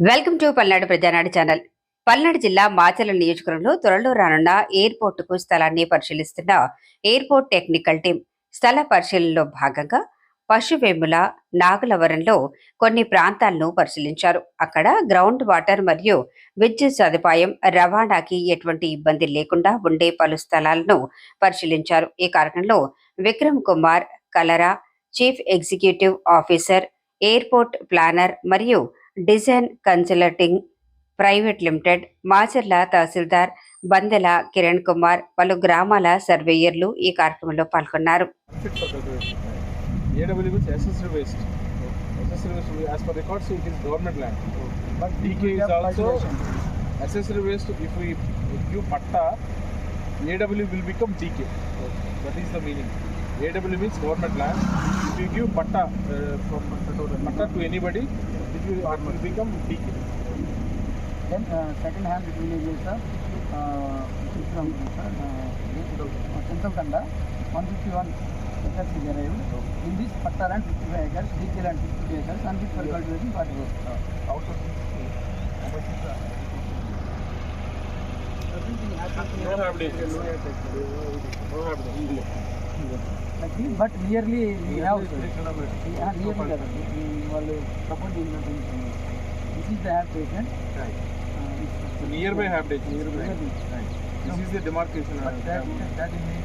Welcome to Palnadu Prajanadu channel. Palnadu జిల్లా మాచల నియోజకవర్గంలో త్వరలో రానున్న ఎయిర్పోర్టుకు స్థలాన్ని పరిశీలిస్తున్న ఎయిర్పోర్ట్ టెక్నికల్ టీం స్థల పరిశీలనలో భాగంగా పశువేముల నాగలవరంలో కొన్ని ప్రాంతాలను పరిశీలించారు. అక్కడ గ్రౌండ్ వాటర్ మరియు విద్యుత్ సదుపాయం రవాణాకి ఎటువంటి ఇబ్బంది లేకుండా ఉండే పలు స్థలాలను పరిశీలించారు. ఈ కార్యక్రమంలో Vikram Kumar Kalra chief executive officer airport planner మరియు design consulting private limited Macherla తహసీల్దార్ బందెల కిరణ్ కుమార్ పలు గ్రామాల సర్వేయర్లు ఈ కార్యక్రమంలో పాల్గొన్నారు. AW means government land. If you give patta uh, from patta to anybody, it will, it will become DK. Then uh, second hand it will be sir, uh, from uh, Central Kanda, 151 acres is arrived. In this Patta land 55 acres, DK land 52 acres, and this for cultivation 40 acres. Out of how much is? No habitation. No habitation. Like this, but nearly we have sir. Three kilometers. Yeah, nearly కదండి ఈ వాళ్ళు support చేసినట్టు this is the have patient Right. So nearby habitation. Nearby. Right. This is the demarcation. But that, that means